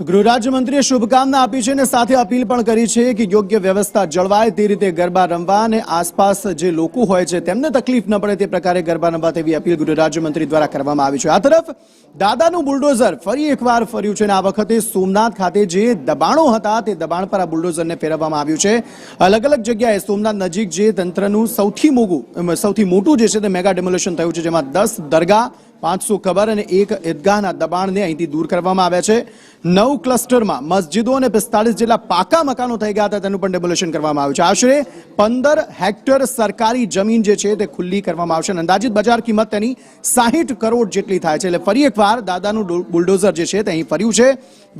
ગૃહ રાજ્યમંત્રીએ શુભકામના આપી છે અને સાથે અપીલ પણ કરી છે કે યોગ્ય વ્યવસ્થા જળવાય તે રીતે ગરબા રમવા અને આસપાસ જે લોકો હોય છે, તેમને તકલીફ ન પડે તે પ્રકારે ગરબા રમવા તેવી અપીલ ગૃહ રાજ્યમંત્રી દ્વારા કરવામાં આવી છે. આ તરફ દાદાનું બુલડોઝર ફરી એકવાર ફર્યું છે અને આ વખતે સોમનાથ ખાતે જે દબાણો હતા તે દબાણ પર આ બુલડોઝરને ફેરવવામાં આવ્યું છે. અલગ અલગ જગ્યાએ સોમનાથ નજીક જે તંત્રનું સૌથી મોગું સૌથી મોટું જે છે તે મેગા ડેમોલેશન થયું છે, જેમાં દસ દરગાહ પાંચસો કબર અને એક ઈદગાહના દબાણને અહીંથી દૂર કરવામાં આવ્યા છે. નવ ક્લસ્ટરમાં મસ્જિદો અને પિસ્તાળીસ જેટલા પાકા મકાનો થઈ ગયા હતા, તેનું પણ ડેમોલેશન કરવામાં આવ્યું છે. આશરે પંદર હેક્ટર સરકારી જમીન જે છે તે ખુલ્લી કરવામાં આવશે અને અંદાજિત બજાર કિંમત તેની સાહીઠ કરોડ જેટલી થાય છે. એટલે ફરી એકવાર દાદાનું બુલડોઝર જે છે તે અહીં ફર્યું છે.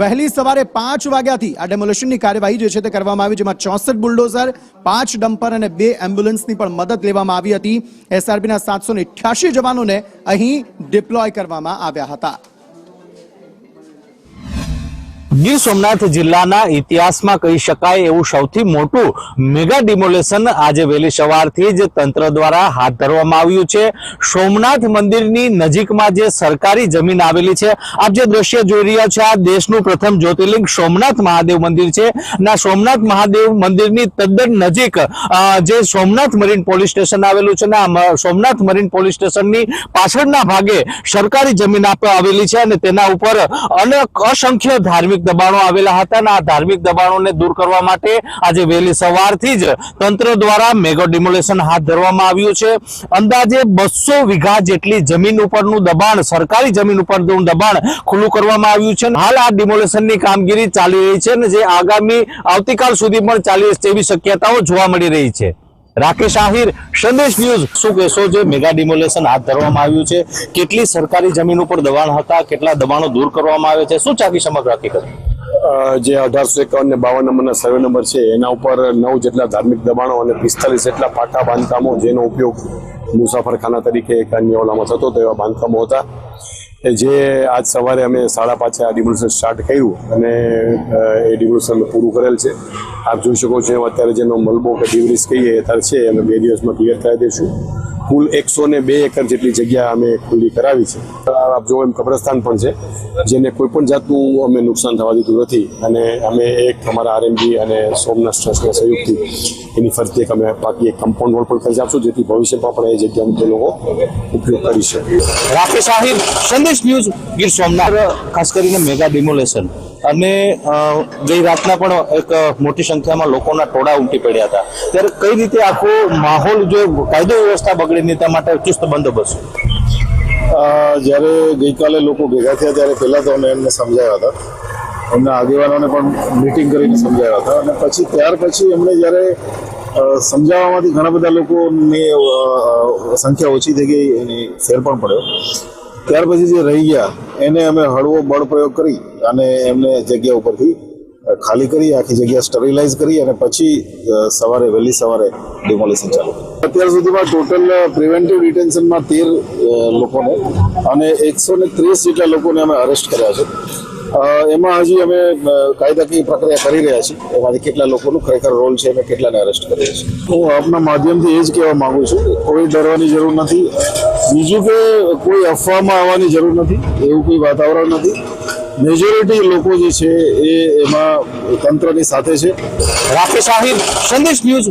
વહેલી સવારે પાંચ વાગ્યાથી આ ડેમોલેશનની કાર્યવાહી જે છે તે કરવામાં આવી, જેમાં ચોસઠ બુલડોઝર, પાંચ ડમ્પર અને બે એમ્બ્યુલન્સની પણ મદદ લેવામાં આવી હતી. એસઆરબીના સાતસો ને જવાનોને અહીં ડિપ્લોય કરવામાં આવ્યા હતા. ગીર સોમનાથ જિલ્લાના ઇતિહાસમાં કહી શકાય એવું સૌથી મોટું મેગા ડિમોલેશન આજે વહેલી સવારથી જ તંત્ર દ્વારા હાથ ધરવામાં આવ્યું છે. સોમનાથ મંદિરની નજીકમાં જે સરકારી જમીન આવેલી છે, આપ જે દ્રશ્ય જોઈ રહ્યા છો, આ દેશનું પ્રથમ જ્યોતિર્લિંગ સોમનાથ મહાદેવ મંદિર છે. ના, સોમનાથ મહાદેવ મંદિરની તદ્દન નજીક જે સોમનાથ મરીન પોલીસ સ્ટેશન આવેલું છે, ને સોમનાથ મરીન પોલીસ સ્ટેશનની પાછળના ભાગે સરકારી જમીન આવેલી છે અને તેના ઉપર અનેક અસંખ્ય ધાર્મિક દબાણો આવેલા હતા અને આ ધાર્મિક દબાણોને દૂર કરવા માટે આજે વહેલી સવારથી જ તંત્ર દ્વારા મેગો ડિમોલેશન હાથ ધરવામાં આવ્યું છે. અંદાજે બસો વીઘા જેટલી જમીન ઉપરનું દબાણ, સરકારી જમીન ઉપરનું દબાણ ખુલ્લું કરવામાં આવ્યું છે હાલ આ ડિમોલેશનની કામગીરી ચાલી રહી છે અને જે આગામી આવતીકાલ સુધી પણ ચાલી તેવી શક્યતાઓ જોવા મળી રહી છે. રાકેશ આહિર, સંદેશ ન્યૂઝ. શું કહેશો જે મેગા ડિમોલેશન હાથ ધરવામાં આવ્યું છે? કેટલી સરકારી જમીન ઉપર દબાણ હતા? કેટલા દબાણો દૂર કરવામાં આવે છે? શું ચાકી સમગ્ર હકીકત? જે અઢારસો એકાવન ને બાવન નંબરના સર્વે નંબર છે, એના ઉપર નવ જેટલા ધાર્મિક દબાણો અને પિસ્તાલીસ જેટલા પાકા બાંધકામો, જેનો ઉપયોગ મુસાફરખાના તરીકે એક અન્ય ઓલામાં થતો તેવા બાંધકામો હતા. એ જે આજ સવારે અમે સાડા પાંચે આ ડિમોલ્યુશન સ્ટાર્ટ કર્યું અને એ ડિમોલ્યુશન પૂરું કરેલ છે. આપ જોઈ શકો છો અત્યારે જેનો મલબો કે ડિવરીસ કહીએ અત્યારે છે, અમે બે દિવસમાં ક્લિયર કરાવી દઈશું. કુલ એકસો ને બે એકર જેટલી જગ્યા અમે ખુલ્લી કરાવી છે. આપ જો એમ કબ્રસ્તાન પણ છે, જેને કોઈ પણ જાતનું અમે નુકસાન થવા દીધું નથી અને અમે એક અમારા આરએમબી અને સોમનાથ ટ્રસ્ટના સહયોગથી એની ફરતે એક અમે બાકી એક કમ્પાઉન્ડ વોલ પણ કરી આપશું, જેથી ભવિષ્યમાં પણ એ જગ્યાનો તે લોકો ઉપયોગ કરી શકે રાકેશ આહિર સંદેશ ન્યૂઝ ગીર સોમનાથ. ખાસ કરીને મેગા ડિમોલેશન. અને ગઈ રાતના પણ એક મોટી સંખ્યામાં લોકોના ટોળા ઉમટી પડ્યા હતા. ત્યારે કઈ રીતે આખો માહોલ જો કાયદો વ્યવસ્થા બગડે ને તે માટે ચુસ્ત બંદોબસ્ત? જ્યારે ગઈકાલે લોકો ભેગા થયા ત્યારે પહેલાં તો અમે એમને સમજાવ્યા હતા. એમના આગેવાનોને પણ મિટિંગ કરીને સમજાવ્યા હતા. અને પછી ત્યાર પછી એમણે જ્યારે સમજાવવામાંથી ઘણા બધા લોકોની સંખ્યા ઓછી થઈ ગઈ એની ફેર પણ પડ્યો. ત્યાર પછી જે રહી ગયા, એને અમે હળવો બળ પ્રયોગ કરી અને એમને જગ્યા ઉપરથી ખાલી કરી, આખી જગ્યા સ્ટરીલાઇઝ કરી અને પછી સવારે, વહેલી સવારે ડિમોલિશન ચાલુ અત્યાર સુધીમાં ટોટલ પ્રિવેન્ટિવ ડિટેન્શનમાં તેર લોકોને અને એકસો ને ત્રીસ જેટલા લોકોને અમે અરેસ્ટ કર્યા છે. એમાં હજી અમે કાયદાકીય પ્રક્રિયા કરી રહ્યા છીએ. એમાંથી કેટલા લોકોનું ખરેખર રોલ છે અને કેટલાને અરેસ્ટ કરીએ છીએ હું આપના માધ્યમથી એ જ કહેવા માગું છું. કોઈ ડરવાની જરૂર નથી. બીજું કે કોઈ અફવામાં આવવાની જરૂર નથી, એવું કોઈ વાતાવરણ નથી. મેજોરિટી લોકો જે છે એ એમાં તંત્રની સાથે છે. રાકેશ આહિર, સંદેશ ન્યૂઝ